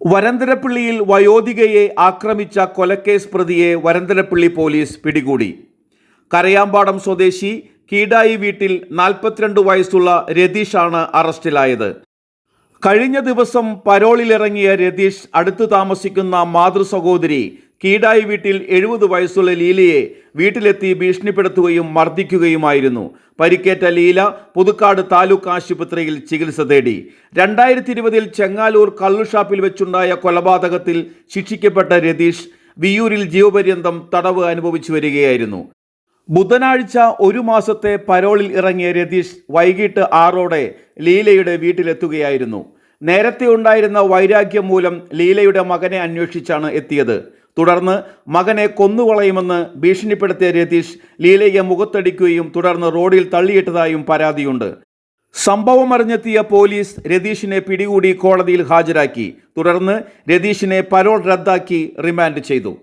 വരന്തരപ്പള്ളിയിൽ വയോധികയെ ആക്രമിച്ച കൊലക്കേസ് പ്രതിയെ വരന്തരപ്പള്ളി പോലീസ് പിടികൂടി. കരയാമ്പാടം സ്വദേശി കീടായി വീട്ടിൽ നാൽപ്പത്തിരണ്ട് വയസ്സുള്ള രതീഷാണ് അറസ്റ്റിലായത്. കഴിഞ്ഞ ദിവസം പരോളിലിറങ്ങിയ രതീഷ് അടുത്തു താമസിക്കുന്ന മാതൃ സഹോദരി കീടായി വീട്ടിൽ എഴുപത് വയസ്സുള്ള ലീലയെ വീട്ടിലെത്തി ഭീഷണിപ്പെടുത്തുകയും മർദ്ദിക്കുകയുമായിരുന്നു. പരിക്കേറ്റ ലീല പുതുക്കാട് താലൂക്ക് ആശുപത്രിയിൽ ചികിത്സ തേടി. രണ്ടായിരത്തി ഇരുപതിൽ ചെങ്ങാലൂർ കള്ളുഷാപ്പിൽ വെച്ചുണ്ടായ കൊലപാതകത്തിൽ ശിക്ഷിക്കപ്പെട്ട രതീഷ് വിയൂരിൽ ജീവപര്യന്തം തടവ് അനുഭവിച്ചു വരികയായിരുന്നു. ബുധനാഴ്ച ഒരു മാസത്തെ പരോളിൽ ഇറങ്ങിയ രതീഷ് വൈകിട്ട് ആറോടെ ലീലയുടെ വീട്ടിലെത്തുകയായിരുന്നു. നേരത്തെ ഉണ്ടായിരുന്ന വൈരാഗ്യം മൂലം ലീലയുടെ മകനെ അന്വേഷിച്ചാണ് എത്തിയത്. തുടർന്ന് മകനെ കൊന്നുകളയുമെന്ന് ഭീഷണിപ്പെടുത്തിയ രതീഷ് ലീലയെ മുഖത്തടിക്കുകയും തുടർന്ന് റോഡിൽ തള്ളിയിട്ടതായും പരാതിയുണ്ട്. സംഭവം അറിഞ്ഞെത്തിയ പോലീസ് രതീഷിനെ പിടികൂടി കോടതിയിൽ ഹാജരാക്കി. തുടർന്ന് രതീഷിനെ പരോൾ റദ്ദാക്കി റിമാൻഡ് ചെയ്തു.